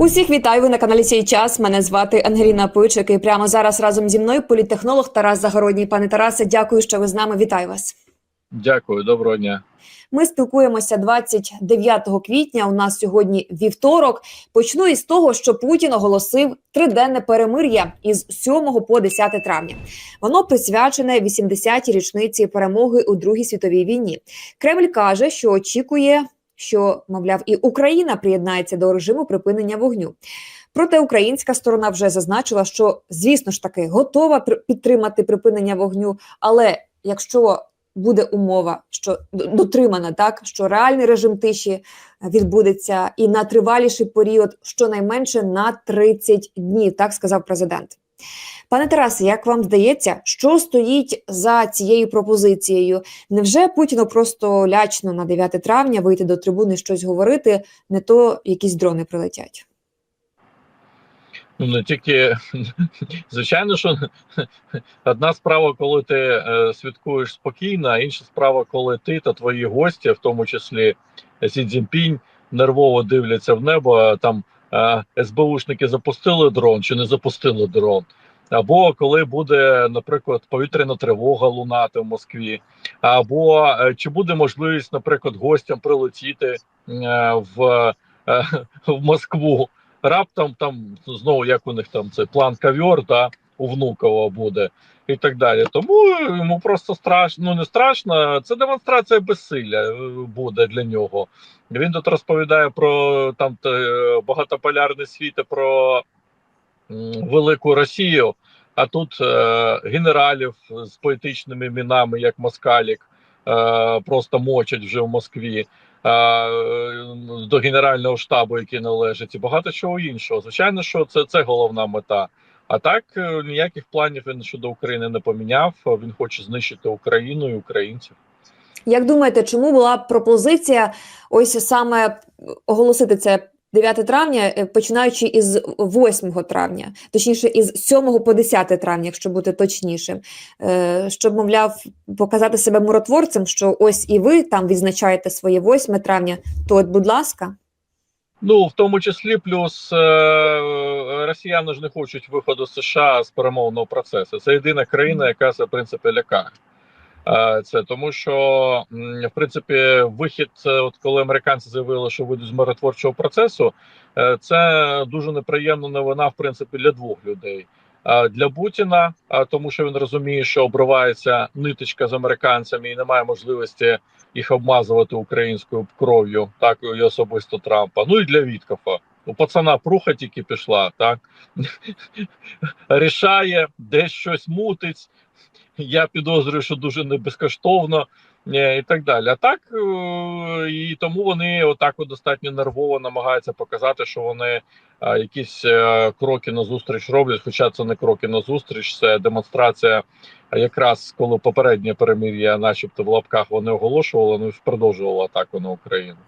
Усіх вітаю ви на каналі «Сій час. Мене звати Ангеліна Пичик. І прямо зараз разом зі мною політтехнолог Тарас Загородній. Пане Тарасе, дякую, що ви з нами. Вітаю вас. Дякую, доброго дня. Ми спілкуємося 29 квітня. У нас сьогодні вівторок. Почну із того, що Путін оголосив триденне перемир'я із 7 по 10 травня. Воно присвячене 80-й річниці перемоги у Другій світовій війні. Кремль каже, що очікує, що мовляв, і Україна приєднається до режиму припинення вогню. Проте українська сторона вже зазначила, що звісно ж таки готова підтримати припинення вогню, але якщо буде умова, що дотримана, так що реальний режим тиші е, відбудеться і на триваліший період, щонайменше на 30 днів, так сказав президент. Пане Тарасе, як вам здається, що стоїть за цією пропозицією? Невже Путіну просто лячно на 9 травня вийти до трибуни щось говорити, не то якісь дрони прилетять? Ну не тільки звичайно, що одна справа, коли ти е, святкуєш спокійно, а інша справа, коли ти та твої гості, в тому числі Сі Цзіньпінь, нервово дивляться в небо. Там СБУшники запустили дрон чи не запустили дрон. Або коли буде, наприклад, повітряна тривога лунати в Москві, або е, чи буде можливість, наприклад, гостям прилетіти е, в, е, в Москву. Раптом там знову як у них там цей план кавьор, да, у Внуково буде і так далі. Тому йому просто страшно, ну не страшно. Це демонстрація безсилля е, буде для нього. Він тут розповідає про там те, багатополярний світ і про велику Росію. А тут е, генералів з поетичними іменами, як Москалік, е, просто мочать вже в Москві. е, До генерального штабу, який належить, і багато чого іншого. Звичайно, що це, це головна мета. А так е, ніяких планів він щодо України не поміняв. Він хоче знищити Україну і українців. Як думаєте, чому була пропозиція ось саме оголосити це 9 травня, е, починаючи із 8 травня, точніше, із 7 по 10 травня, якщо бути точнішим, Е, щоб, мовляв, показати себе миротворцем, що ось і ви там відзначаєте своє 8 травня, то от, будь ласка. Ну в тому числі, плюс е, росіяни ж не хочуть виходу з США з перемовного процесу. Це єдина країна, яка це в принципі лякає. Е, Це тому, що в принципі вихід, е, от коли американці заявили, що вийдуть з миротворчого процесу, е, це дуже неприємна новина, в принципі, для двох людей. Для Путіна, тому що він розуміє, що обривається ниточка з американцями і немає можливості їх обмазувати українською кров'ю, так і особисто Трампа. Ну і для Віткофа. У пацана пруха тільки пішла, так рішає, десь щось мутить. Я підозрюю, що дуже не безкоштовно е, і так далі. А так е, і тому вони отак от достатньо нервово намагаються показати, що вони е, якісь кроки назустріч роблять. Хоча це не кроки назустріч, це демонстрація. А якраз коли попереднє перемир'я, начебто в лапках вони оголошували, ну продовжували атаку на Україну.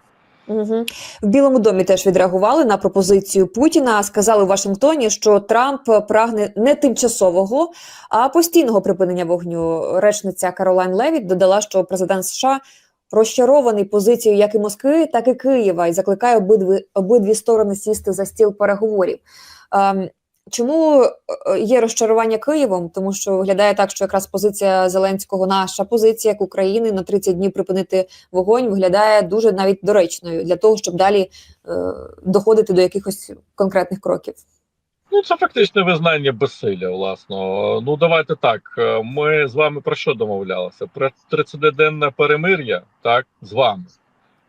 Угу. В Білому домі теж відреагували на пропозицію Путіна. Сказали у Вашингтоні, що Трамп прагне не тимчасового, а постійного припинення вогню. Речниця Каролайн Левіт додала, що президент США розчарований позицією як і Москви, так і Києва, і закликає обидві обидві сторони сісти за стіл переговорів. Ем, Чому е, є розчарування Києвом? Тому що виглядає так, що якраз позиція Зеленського, наша позиція як України на 30 днів припинити вогонь, виглядає дуже навіть доречною для того, щоб далі е, доходити до якихось конкретних кроків. Ну, це фактично визнання безсилля, власно. Ну, давайте так. е, Ми з вами про що домовлялися? Про 30-денне перемир'я, так, з вами.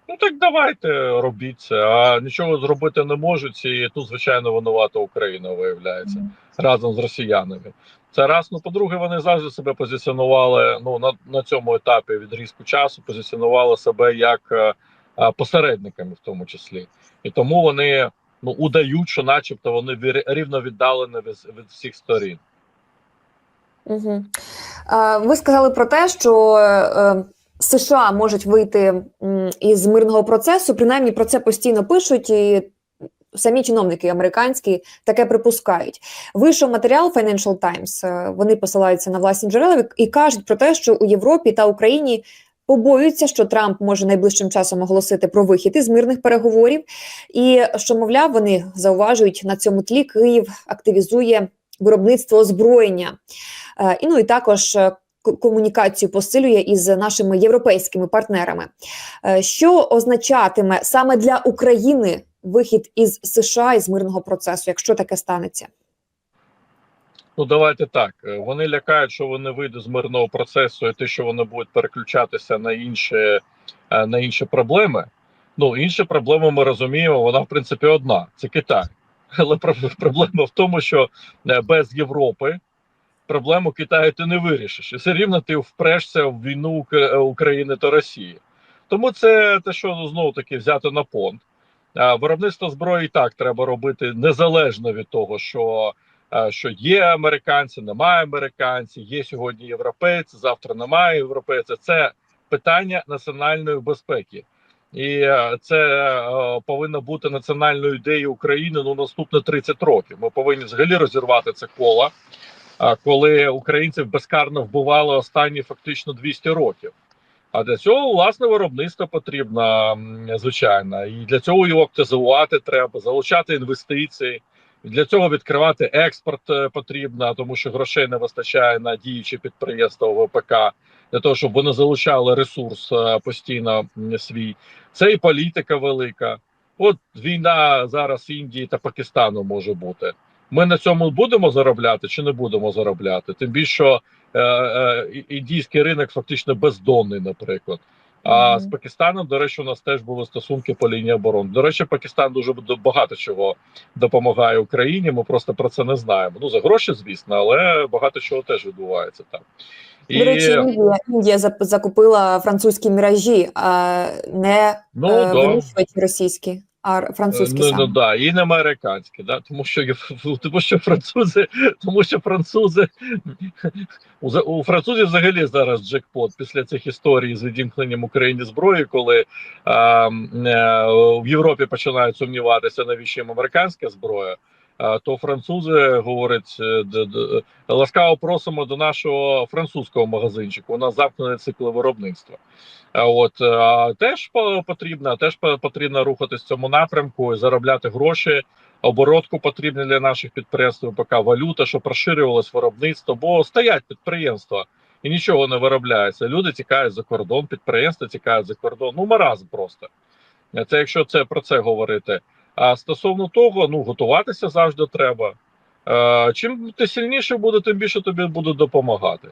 Ну так давайте робіть це. А нічого зробити не можуть, і тут, звичайно, винувата Україна виявляється разом з росіянами. Це раз. Ну, по-друге, вони завжди себе позиціонували. Ну на, на цьому етапі відрізку часу позиціонували себе як е, е, посередниками, в тому числі, і тому вони ну удають, що, начебто, вони рівно віддалені від, від всіх сторін. Угу. Ви сказали про те, що е, США можуть вийти із мирного процесу. Принаймні про це постійно пишуть, і самі чиновники американські таке припускають. Вийшов матеріал Financial Times, е, Вони посилаються на власні джерела і кажуть про те, що у Європі та Україні побоюються, що Трамп може найближчим часом оголосити про вихід із мирних переговорів, і що, мовляв, вони зауважують на цьому тлі Київ активізує виробництво озброєння. Е, І ну і також е, комунікацію посилює із нашими європейськими партнерами. Е, Що означатиме саме для України вихід із США із мирного процесу, якщо таке станеться? Ну давайте так. Е, Вони лякають, що вони вийдуть з мирного процесу, і те, що вони будуть переключатися на інші, е, на інші проблеми. Ну, інша проблема, ми розуміємо, вона в принципі одна: це Китай. Але про- проблема в тому, що без Європи проблему Китаю ти не вирішиш. І все рівно ти впрешся в війну України та Росії. Тому це те, що ну, знову таки взяти на понт. Виробництво зброї і так треба робити незалежно від того, що е, що є американці, немає американців, є сьогодні європейці, завтра немає європейців. Це питання національної безпеки. І е, це е, повинно бути національною ідеєю України ну наступні 30 років. Ми повинні взагалі розірвати це коло, коли українців безкарно вбивали останні фактично 200 років. А для цього власне виробництво потрібно звичайно, і для цього його активізувати треба, залучати інвестиції. Для цього відкривати експорт е, потрібно, тому що грошей не вистачає на діючі підприємства ВПК для того, щоб вони залучали ресурс е, постійно свій. Це і політика велика. От війна зараз Індії та Пакистану може бути. Ми на цьому будемо заробляти чи не будемо заробляти? Тим більше що е, е, індійський ринок фактично бездонний, наприклад. А Мгм. з Пакистаном, до речі, у нас теж були стосунки по лінії оборони. До речі, Пакистан дуже багато чого допомагає Україні. Ми просто про це не знаємо. Ну за гроші, звісно, але багато чого теж відбувається там. До речі, Індія, Індія закупила французькі міражі, а не ну, е, да. винищувачі російські, а французькі Ну, саме. ну да, і не американські, да, тому що тому що французи, тому що французи у, у французів взагалі зараз джекпот після цих історій з відімкненням Україні зброї, коли а, м, е, в Європі починають сумніватися, навіщо їм американська зброя. То французи говорять е, д- ласкаво просимо до нашого французького магазинчику. У нас замкнений цикл виробництва. От теж по- потрібно, теж по- потрібно рухатись в цьому напрямку і заробляти гроші. Оборотку потрібна для наших підприємств ВПК, валюта, щоб розширювалось виробництво, бо стоять підприємства і нічого не виробляється. Люди тікають за кордон, підприємства тікають за кордон. Ну маразм просто. Це якщо це про це говорити. А стосовно того, ну готуватися завжди треба. Е, чим ти сильніше буде, тим більше тобі будуть допомагати.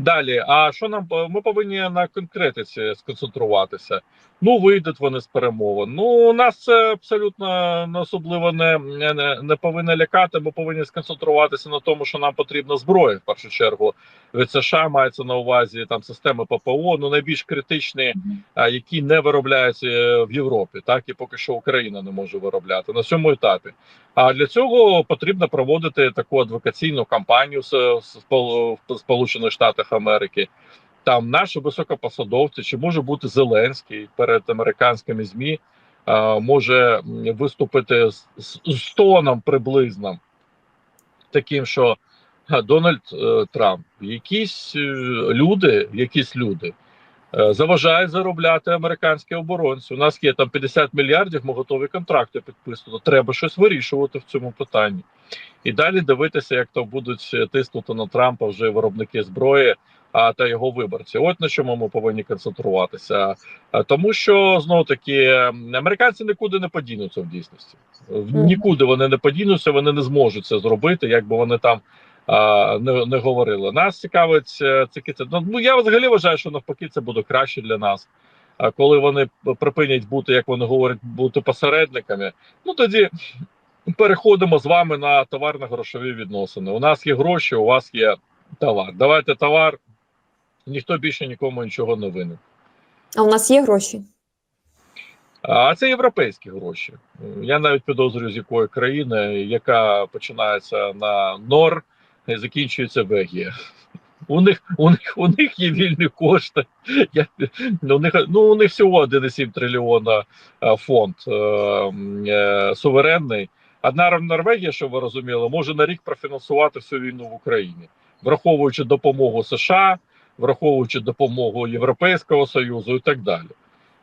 Далі, а що нам ми повинні на конкретиці сконцентруватися? Ну, вийдуть вони з перемовин. Ну, у нас це абсолютно особливо не, не, не, повинно лякати. Ми повинні сконцентруватися на тому, що нам потрібна зброя в першу чергу від США мається на увазі там системи ППО, ну найбільш критичні, які не виробляються е, в Європі, так і поки що Україна не може виробляти на цьому етапі. А для цього потрібно проводити таку адвокаційну кампанію з Спол- Сполучених Штатах Америки. Там наші високопосадовці, чи може бути Зеленський перед американськими змі, може виступити з, з, тоном приблизним, таким, що Дональд е, Трамп, якісь е, люди, якісь люди е, заважають заробляти американські оборонці. У нас є там 50 мільярдів, ми готові контракти підписувати. Треба щось вирішувати в цьому питанні. І далі дивитися, як то будуть е, тиснути на Трампа вже виробники зброї а, та його виборці. От на чому ми повинні концентруватися. Тому що знову таки американці нікуди не подінуться в дійсності. Нікуди вони не подінуться, вони не зможуть це зробити, як би вони там. Не, не говорили. Нас цікавить е, це. Ну, ну я взагалі вважаю, що навпаки це буде краще для нас. А коли вони припинять бути, як вони говорять, бути посередниками, ну тоді переходимо з вами на товарно-грошові відносини. У нас є гроші, у вас є товар. Давайте товар, ніхто більше нікому нічого не винен. А у нас є гроші. А це європейські гроші. Я навіть підозрюю, з якої країни, яка починається на НОР закінчується ЕГІ. У них у них у них є вільні кошти. Я, ну, у них ну у них всього 1,7 трильйона е, фонд е, е, суверенний. Одна Норвегія, що ви розуміли, може на рік профінансувати всю війну в Україні, враховуючи допомогу США, враховуючи допомогу Європейського Союзу і так далі.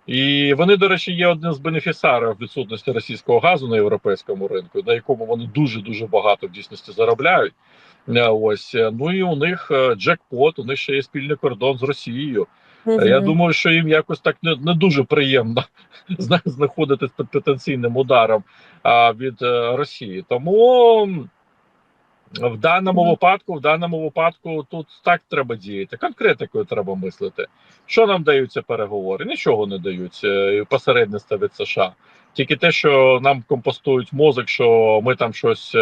І вони, до речі, є одним з бенефіціарів відсутності російського газу на європейському ринку, на якому вони дуже дуже багато в дійсності заробляють. Е, Ось е, ну і у них е, джекпот, у них ще є спільний кордон з Росією. Мгм. Я думаю, що їм якось так не, не дуже приємно знаходитись під потенційним ударом а, від Росії. Тому в даному Мгм. випадку, в даному випадку, тут так треба діяти. Конкретикою треба мислити. Що нам даються переговори? Нічого не дають посередництва від США. Тільки те, що нам компостують мозок, що ми там щось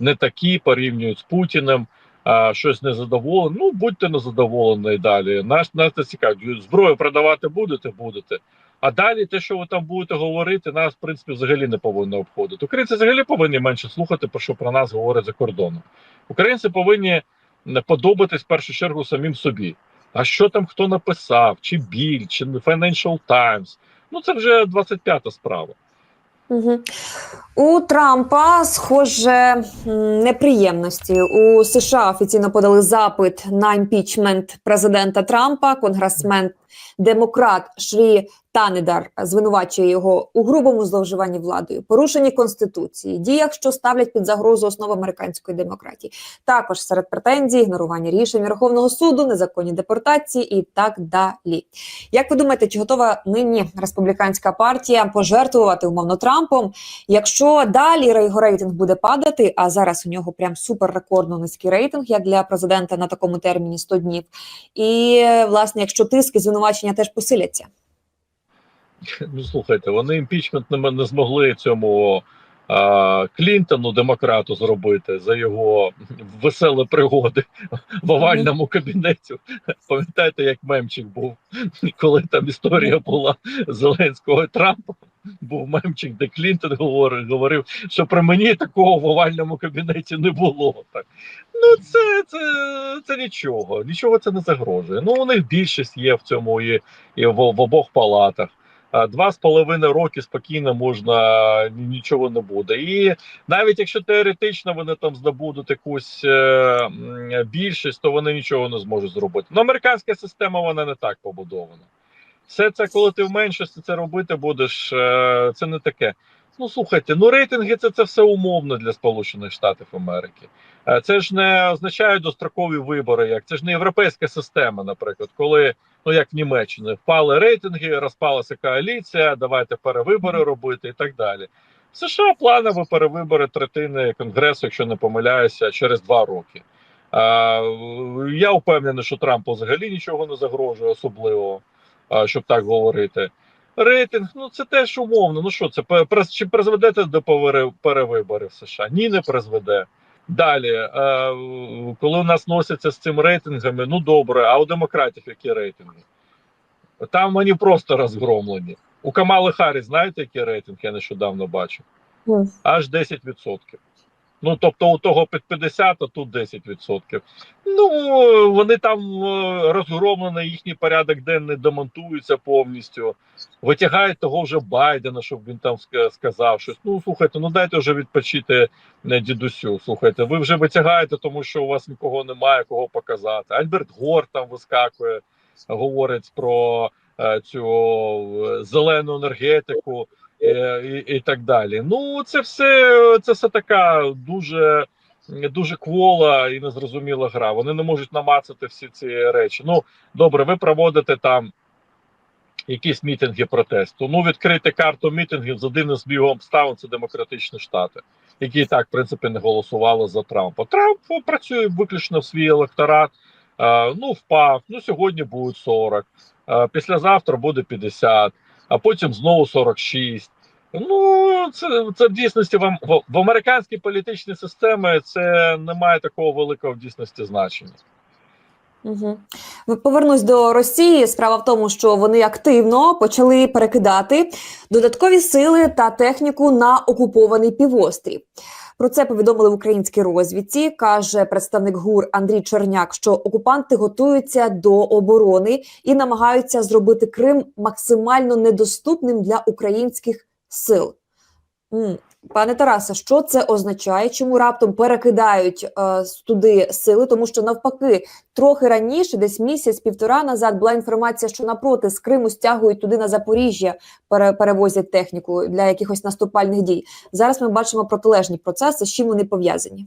не такі, порівнюють з Путіним, а, щось незадоволені. Ну будьте незадоволені і далі. Нас нас не цікавить. Зброю продавати будете, будете. А далі те, що ви там будете говорити, нас в принципі взагалі не повинно обходити. Українці взагалі повинні менше слухати, про що про нас говорять за кордоном. Українці повинні подобатись в першу чергу самим собі. А що там хто написав, чи біль, чи Financial Times, Ну це вже 25-та справа. У Трампа, схоже, неприємності. У США офіційно подали запит на імпічмент президента Трампа. Конгресмен демократ Шрі Танедар звинувачує його у грубому зловживанні владою, порушенні конституції, діях, що ставлять під загрозу основу американської демократії. Також серед претензій ігнорування рішень Верховного суду, незаконні депортації і так далі. Як ви думаєте, чи готова нині республіканська партія пожертвувати умовно Трампом? Якщо далі його рейтинг буде падати, а зараз у нього прям суперрекордно низький рейтинг, як для президента на такому терміні 100 днів. І власне, якщо тиск і звинувачення теж посиляться. Ну слухайте, вони імпічмент не, змогли цьому Клінтону, демократу, зробити за його веселі пригоди в овальному кабінеті. Пам'ятаєте, як мемчик був, коли там історія була Зеленського і Трампа. Був мемчик, де Клінтон говорив, говорив, що при мені такого в овальному кабінеті не було. Так ну це, це, це нічого, нічого це не загрожує. Ну у них більшість є в цьому і, і в, в обох палатах. А Два з половиною роки спокійно можна нічого не буде. І навіть якщо теоретично вони там здобудуть якусь е, більшість, то вони нічого не зможуть зробити. Ну, американська система вона не так побудована. Все це, коли ти в меншості це робити будеш, е, це не таке. Ну слухайте, ну рейтинги це, це все умовно для Сполучених Штатів Америки. Е, Це ж не означає дострокові вибори, як це ж не європейська система, наприклад, коли ну як в Німеччині впали рейтинги, розпалася коаліція, давайте перевибори робити і так далі. В США планові перевибори третини конгресу, якщо не помиляюся, через два роки. Я впевнений, що Трампу взагалі нічого не загрожує особливо, щоб так говорити. Рейтинг, ну це теж умовно. Ну що це чи призведе до перевиборів в США? Ні, не призведе. Далі, е, коли у нас носяться з цим рейтингами, ну добре, а у демократів які рейтинги? Там вони просто розгромлені. У Камали Харі знаєте, який рейтинг я нещодавно бачив? Аж 10%. Ну, тобто у того під 50, а тут 10%. Ну, вони там е, розгромлені, їхній порядок денний демонтується повністю. Витягають того вже Байдена, щоб він там сказав щось. Ну, слухайте, ну дайте вже відпочити е, дідусю. Слухайте, ви вже витягаєте, тому що у вас нікого немає, кого показати. Альберт Гор там вискакує, говорить про е, цю зелену енергетику і, і, і так далі. Ну, це все це все така дуже дуже квола і незрозуміла гра. Вони не можуть намацати всі ці речі. Ну, добре, ви проводите там якісь мітинги протесту. Ну, відкрити карту мітингів з одним з бігом обставин це демократичні штати, які так, в принципі, не голосували за Трампа. Трамп працює виключно в свій електорат. Е, ну, впав. Ну, сьогодні буде 40, е, післязавтра буде 50, а потім знову 46. Ну, це це в дійсності в, в, американській політичній системі це не має такого великого в дійсності значення. Угу. Повернусь до Росії. Справа в тому, що вони активно почали перекидати додаткові сили та техніку на окупований півострів. Про це повідомили в українській розвідці. каже представник ГУР Андрій Черняк, що окупанти готуються до оборони і намагаються зробити Крим максимально недоступним для українських сил. Пане Тарасе, що це означає? Чому раптом перекидають е, туди сили? Тому що навпаки, трохи раніше, десь місяць-півтора назад, була інформація, що напроти з Криму стягують туди на Запоріжжя, пере, перевозять техніку для якихось наступальних дій. Зараз ми бачимо протилежні процеси. З чим вони пов'язані?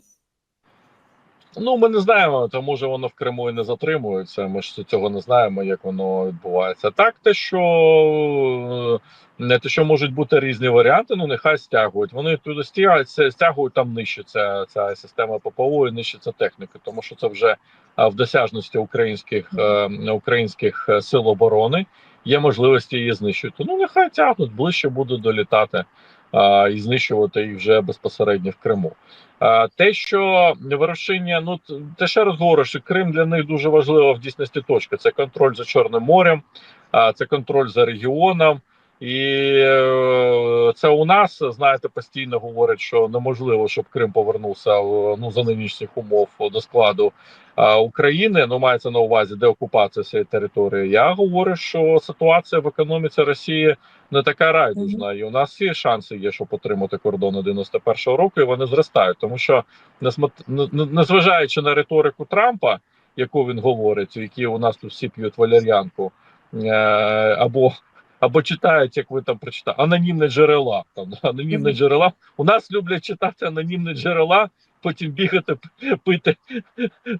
Ну, ми не знаємо, то може воно в Криму і не затримується. Ми ж цього не знаємо, як воно відбувається. Так, те, що не те, що можуть бути різні варіанти, ну нехай стягують. Вони туди стягують, стягують там нижче ця, ця система ППО і ця техніка, тому що це вже в досяжності українських е, українських е, сил оборони є можливості її знищити. Ну нехай тягнуть ближче будуть долітати а, і знищувати їх вже безпосередньо в Криму. А, те, що вирушення, ну те ще раз говорю, що Крим для них дуже важлива в дійсності точка. Це контроль за Чорним морем, це контроль за регіоном. І е, це у нас знаєте постійно говорять, що неможливо, щоб Крим повернувся в, ну за нинішніх умов до складу а, України. Ну мається на увазі деокупація цієї території. Я говорю, що ситуація в економіці Росії не така райдужна, і у нас всі шанси є, щоб отримати кордони 91-го року, і вони зростають, тому що незважаючи на риторику Трампа, яку він говорить, які у нас тут всі п'ють валер'янку, е, або або читають, як ви там прочитали, анонімні джерела. Там анонімні Мгм. джерела. У нас люблять читати анонімні джерела, потім бігати пити,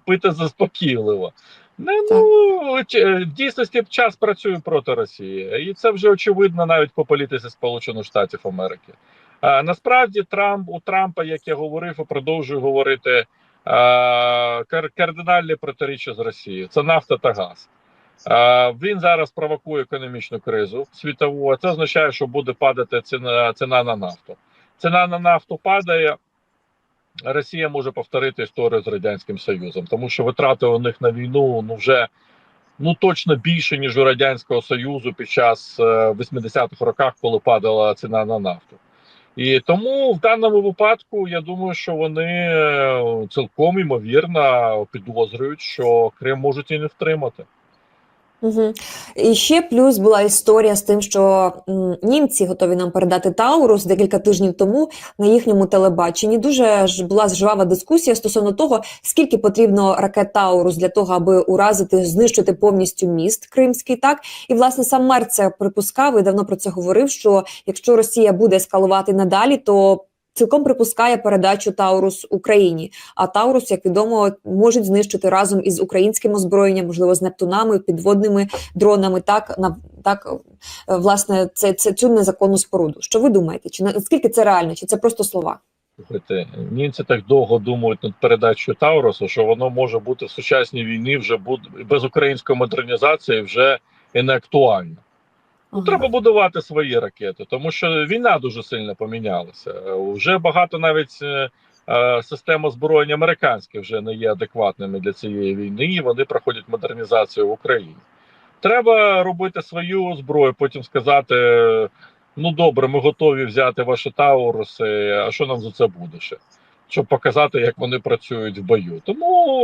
пити заспокійливо. Ну, ну ч- в дійсності час працює проти Росії, і це вже очевидно навіть по політиці Сполучених Штатів Америки. А, насправді, Трамп у Трампа, як я говорив, і продовжую говорити, а, кар- кардинальні протиріччя з Росією. Це нафта та газ. Він зараз провокує економічну кризу світову. а Це означає, що буде падати ціна, ціна на нафту. Ціна на нафту падає. Росія може повторити історію з радянським Союзом, тому що витрати у них на війну ну вже ну точно більше ніж у радянського союзу під час е, 80-х роках, коли падала ціна на нафту. І тому в даному випадку я думаю, що вони е, цілком ймовірно підозрюють, що Крим можуть і не втримати. Угу. І ще плюс була історія з тим, що німці готові нам передати Таурус декілька тижнів тому на їхньому телебаченні. Дуже ж була жвава дискусія стосовно того, скільки потрібно ракет Таурус для того, аби уразити, знищити повністю міст Кримський. Так і власне сам мер це припускав і давно про це говорив. Що якщо Росія буде ескалувати надалі, то Цілком припускає передачу Таурус Україні. А Таурус, як відомо, можуть знищити разом із українським озброєнням, можливо, з Нептунами, підводними дронами. Так на так е, власне це, це цю незаконну споруду. Що ви думаєте? Чи наскільки це реально? Чи це просто слова? Слухайте, німці так довго думають над передачею Таурусу, що воно може бути в сучасній війні вже буде без української модернізації вже і не актуально. Ну, треба будувати свої ракети, тому що війна дуже сильно помінялася. Е, Вже багато навіть е, е, систем озброєння американських вже не є адекватними для цієї війни, і вони проходять модернізацію в Україні. Треба робити свою зброю, потім сказати: ну добре, ми готові взяти ваші тауруси, а що нам за це буде ще? Щоб показати, як вони працюють в бою. Тому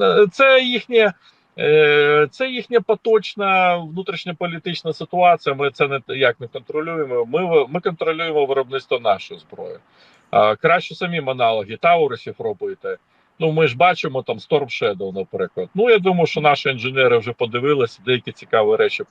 е, це їхнє. Е, Це їхня поточна внутрішньополітична ситуація. Ми це не як не контролюємо. Ми ми контролюємо виробництво нашої зброї. Краще самі аналоги Таурусів робити. Ну ми ж бачимо там Storm Shadow, наприклад. Ну я думаю, що наші інженери вже подивилися, деякі цікаві речі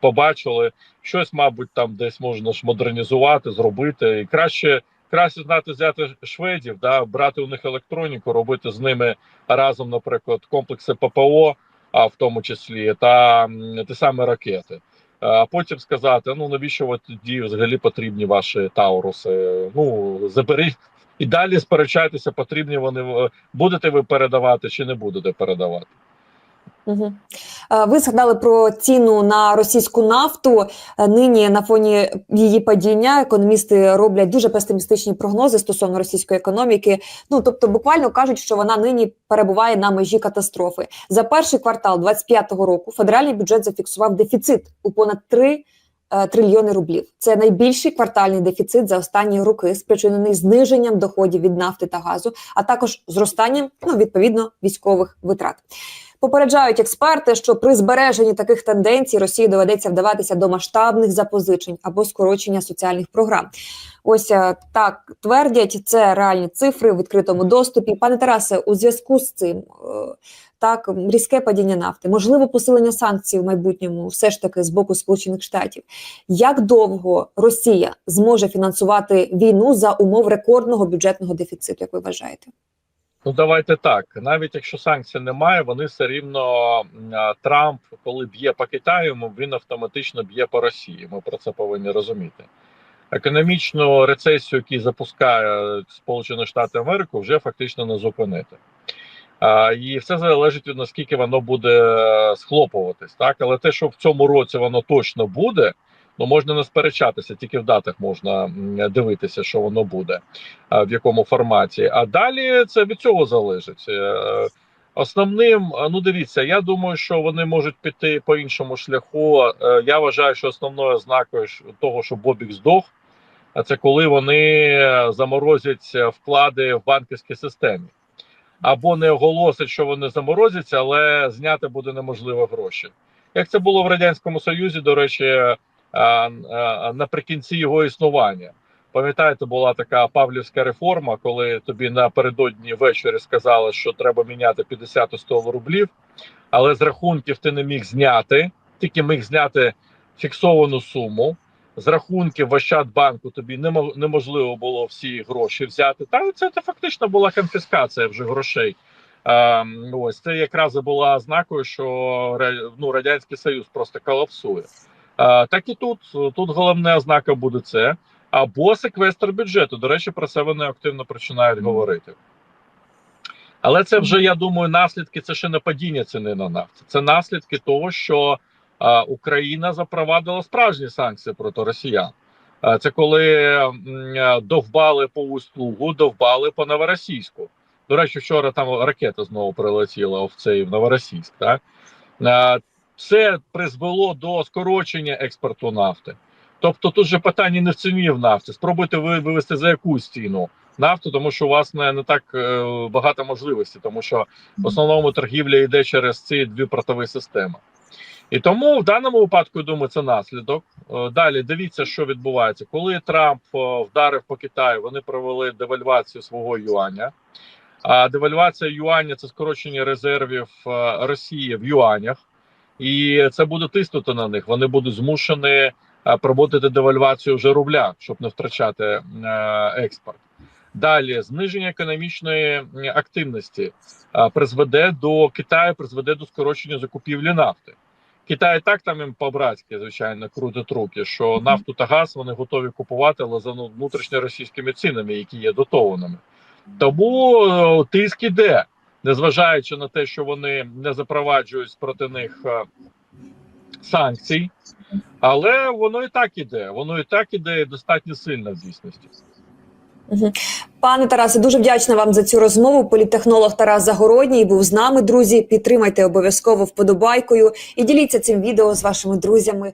побачили. Щось, мабуть, там десь можна ж модернізувати, зробити. І краще краще знати взяти шведів, да брати у них електроніку, робити з ними разом, наприклад, комплекси ППО а в тому числі, та ті самі ракети. А потім сказати: ну навіщо ви тоді взагалі потрібні ваші Тауруси? Ну заберіть і далі сперечайтеся, потрібні вони будете ви передавати чи не будете передавати. Угу. Ви згадали про ціну на російську нафту. Нині на фоні її падіння економісти роблять дуже песимістичні прогнози стосовно російської економіки. Ну тобто, буквально кажуть, що вона нині перебуває на межі катастрофи. За перший квартал 2025 року федеральний бюджет зафіксував дефіцит у понад 3 трильйони рублів. Це найбільший квартальний дефіцит за останні роки, спричинений зниженням доходів від нафти та газу, а також зростанням ну відповідно військових витрат. Попереджають експерти, що при збереженні таких тенденцій Росії доведеться вдаватися до масштабних запозичень або скорочення соціальних програм. Ось е, так твердять це реальні цифри в відкритому доступі. Пане Тарасе, у зв'язку з цим е, так різке падіння нафти, можливо, посилення санкцій в майбутньому, все ж таки з боку Сполучених Штатів. Як довго Росія зможе фінансувати війну за умов рекордного бюджетного дефіциту? Як ви вважаєте? Ну давайте так. Навіть якщо санкцій немає, вони все рівно Трамп, коли б'є по Китаю, він автоматично б'є по Росії. Ми про це повинні розуміти. Економічну рецесію, яку запускає Сполучені Штати Америки, вже фактично не зупинити. І все залежить від наскільки воно буде е, схлопуватись. Так, але те, що в цьому році воно точно буде, ну можна не сперечатися, тільки в датах можна дивитися, що воно буде, в якому форматі. А далі це від цього залежить. Е, Основним, ну дивіться, я думаю, що вони можуть піти по іншому шляху. Е, Я вважаю, що основною ознакою того, що Бобік здох, це коли вони заморозять вклади в банківській системі. Або не оголосять, що вони заморозяться, але зняти буде неможливо гроші. Як це було в Радянському Союзі, до речі, наприкінці його існування. Пам'ятаєте, була така павлівська реформа, коли тобі напередодні ввечері сказали, що треба міняти 50-100 рублів, але з рахунків ти не міг зняти, тільки міг зняти фіксовану суму. З рахунків в Ощадбанку тобі немо- неможливо було всі гроші взяти. Та це, це фактично була конфіскація вже грошей. А, ось це якраз була ознакою, що ну, радянський союз просто колапсує. Так і тут тут головна ознака буде це або секвестр бюджету. До речі, про це вони активно починають говорити. Але це вже я думаю, наслідки це ще не падіння ціни на нафту. Це наслідки того, що а, Україна запровадила справжні санкції проти росіян. А, це коли м, довбали по услугу, довбали по новоросійську. До речі, вчора там ракета знову прилетіла в цей в Новоросійськ. Так? А, це призвело до скорочення експорту нафти. Тобто тут же питання не в ціні в нафті. Спробуйте ви вивести за якусь ціну нафту, тому що у вас не, не так е, багато можливостей, тому що в основному торгівля йде через ці дві портові системи. І тому в даному випадку, я думаю, це наслідок. Е, Далі дивіться, що відбувається. Коли Трамп е, вдарив по Китаю, вони провели девальвацію свого юаня. А девальвація юаня це скорочення резервів Росії в юанях, і це буде тиснути на них. Вони будуть змушені е, проводити девальвацію вже рубля, щоб не втрачати е, експорт. Далі зниження економічної активності е, призведе до Китаю, призведе до скорочення закупівлі нафти. Китай так там їм по-братськи, звичайно, крутить руки, що нафту та газ вони готові купувати, але за ну, внутрішньоросійськими цінами, які є дотованими. Тому тиск іде, незважаючи на те, що вони не запроваджують проти них е, санкцій, але воно і так іде. Воно і так іде достатньо сильно в дійсності. Пане Тарасе, дуже вдячна вам за цю розмову. Політтехнолог Тарас Загородній був з нами. Друзі, підтримайте обов'язково вподобайкою і діліться цим відео з вашими друзями.